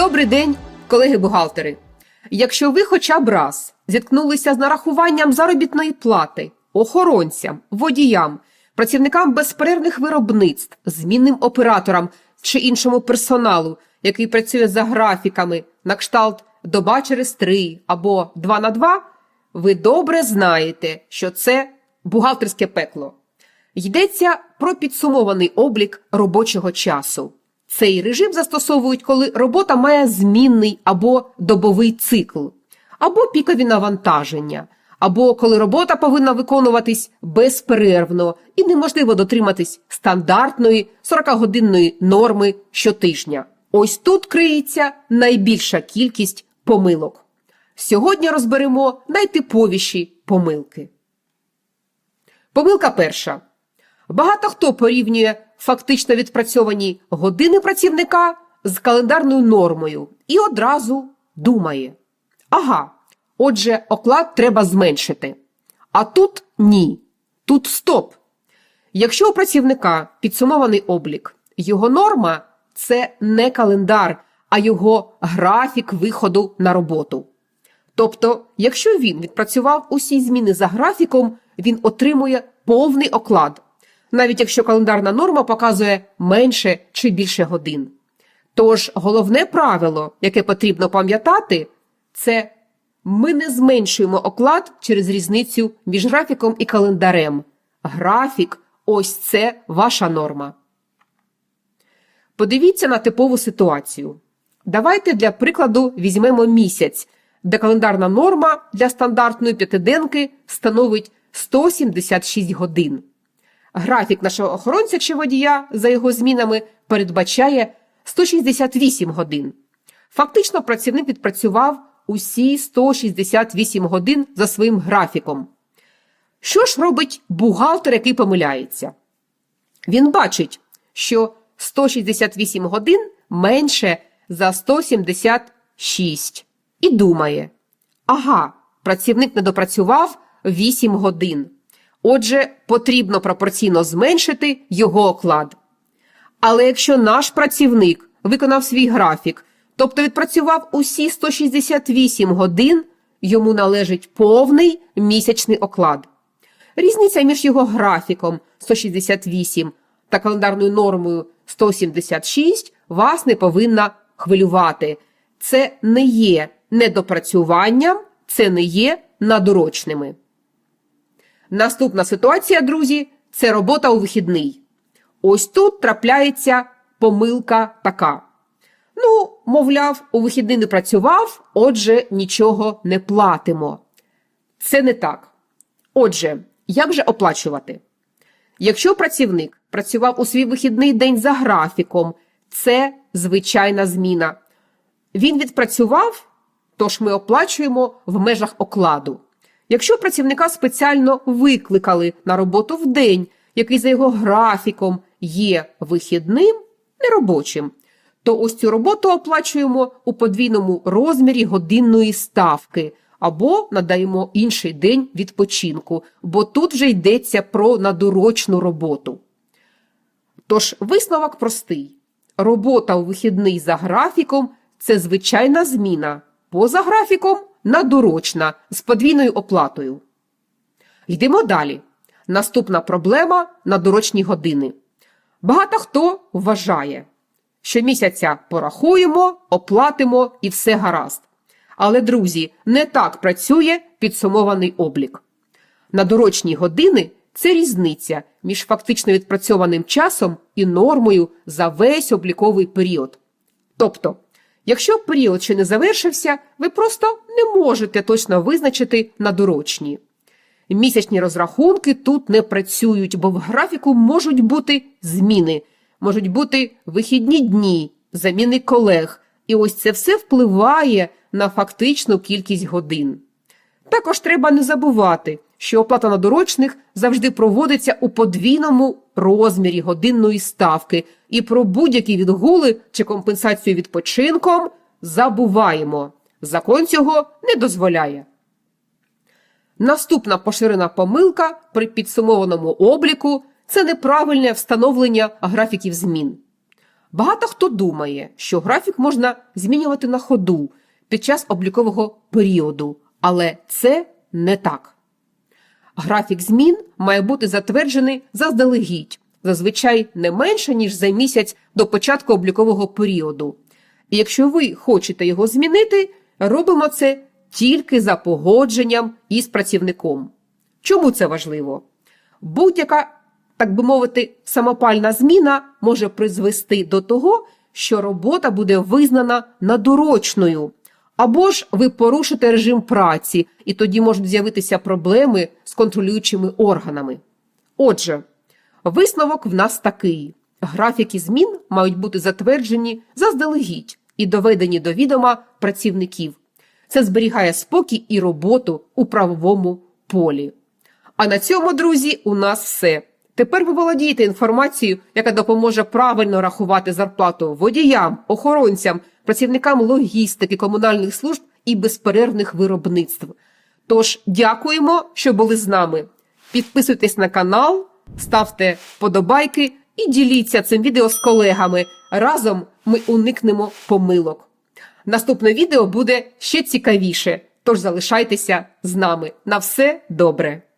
Добрий день, колеги-бухгалтери. Якщо ви хоча б раз зіткнулися з нарахуванням заробітної плати охоронцям, водіям, працівникам безперервних виробництв, змінним операторам чи іншому персоналу, який працює за графіками на кшталт доба через три або два на два, ви добре знаєте, що це бухгалтерське пекло. Йдеться про підсумований облік робочого часу. Цей режим застосовують, коли робота має змінний або добовий цикл, або пікові навантаження, або коли робота повинна виконуватись безперервно і неможливо дотриматись стандартної 40-годинної норми щотижня. Ось тут криється найбільша кількість помилок. Сьогодні розберемо найтиповіші помилки. Помилка перша. Багато хто порівнює фактично відпрацьовані години працівника з календарною нормою і одразу думає: ага, отже, оклад треба зменшити. А тут ні. Тут стоп. Якщо у працівника підсумований облік, його норма це не календар, а його графік виходу на роботу. Тобто, якщо він відпрацював усі зміни за графіком, він отримує повний оклад, навіть якщо календарна норма показує менше чи більше годин. Тож головне правило, яке потрібно пам'ятати, це ми не зменшуємо оклад через різницю між графіком і календарем. Графік ось це ваша норма. Подивіться на типову ситуацію. Давайте для прикладу візьмемо місяць, де календарна норма для стандартної п'ятиденки становить 176 годин. Графік нашого охоронця чи водія за його змінами передбачає 168 годин. Фактично, працівник відпрацював усі 168 годин за своїм графіком. Що ж робить бухгалтер, який помиляється? Він бачить, що 168 годин менше за 176 і думає: ага, працівник не допрацював 8 годин. Отже, потрібно пропорційно зменшити його оклад. Але якщо наш працівник виконав свій графік, тобто відпрацював усі 168 годин, йому належить повний місячний оклад. Різниця між його графіком 168 та календарною нормою 176 вас не повинна хвилювати. Це не є недопрацюванням, це не є надурочними. Наступна ситуація, друзі, це робота у вихідний. Ось тут трапляється помилка така. Ну, мовляв, у вихідний не працював, отже, нічого не платимо. Це не так. Отже, як же оплачувати? Якщо працівник працював у свій вихідний день за графіком, це звичайна зміна. Він відпрацював, тож ми оплачуємо в межах окладу. Якщо працівника спеціально викликали на роботу в день, який за його графіком є вихідним, неробочим, то ось цю роботу оплачуємо у подвійному розмірі годинної ставки або надаємо інший день відпочинку, бо тут вже йдеться про надурочну роботу. Тож висновок простий: робота у вихідний за графіком це звичайна зміна, поза графіком надурочна з подвійною оплатою. Йдемо далі. Наступна проблема надурочні години. Багато хто вважає, що місяця порахуємо, оплатимо і все гаразд. Але, друзі, не так працює підсумований облік. Надурочні години це різниця між фактично відпрацьованим часом і нормою за весь обліковий період. Тобто, якщо період ще не завершився, ви просто не можете точно визначити надурочні. Місячні розрахунки тут не працюють, бо в графіку можуть бути зміни, можуть бути вихідні дні, заміни колег. І ось це все впливає на фактичну кількість годин. Також треба не забувати, що оплата надурочних завжди проводиться у подвійному розмірі годинної ставки, і про будь-які відгули чи компенсацію відпочинком забуваємо. Закон цього не дозволяє. Наступна поширена помилка при підсумованому обліку це неправильне встановлення графіків змін. Багато хто думає, що графік можна змінювати на ходу під час облікового періоду, але це не так. Графік змін має бути затверджений заздалегідь, зазвичай не менше, ніж за місяць до початку облікового періоду. І якщо ви хочете його змінити, робимо це тільки за погодженням із працівником. Чому це важливо? Будь-яка, так би мовити, самопальна зміна може призвести до того, що робота буде визнана надурочною. Або ж ви порушите режим праці, і тоді можуть з'явитися проблеми з контролюючими органами. Отже, висновок в нас такий: графіки змін мають бути затверджені заздалегідь і доведені до відома працівників. Це зберігає спокій і роботу у правовому полі. А на цьому, друзі, у нас все. Тепер ви володієте інформацією, яка допоможе правильно рахувати зарплату водіям, охоронцям, працівникам логістики, комунальних служб і безперервних виробництв. Тож дякуємо, що були з нами. Підписуйтесь на канал, ставте вподобайки і діліться цим відео з колегами. Разом ми уникнемо помилок. Наступне відео буде ще цікавіше, тож залишайтеся з нами. На все добре!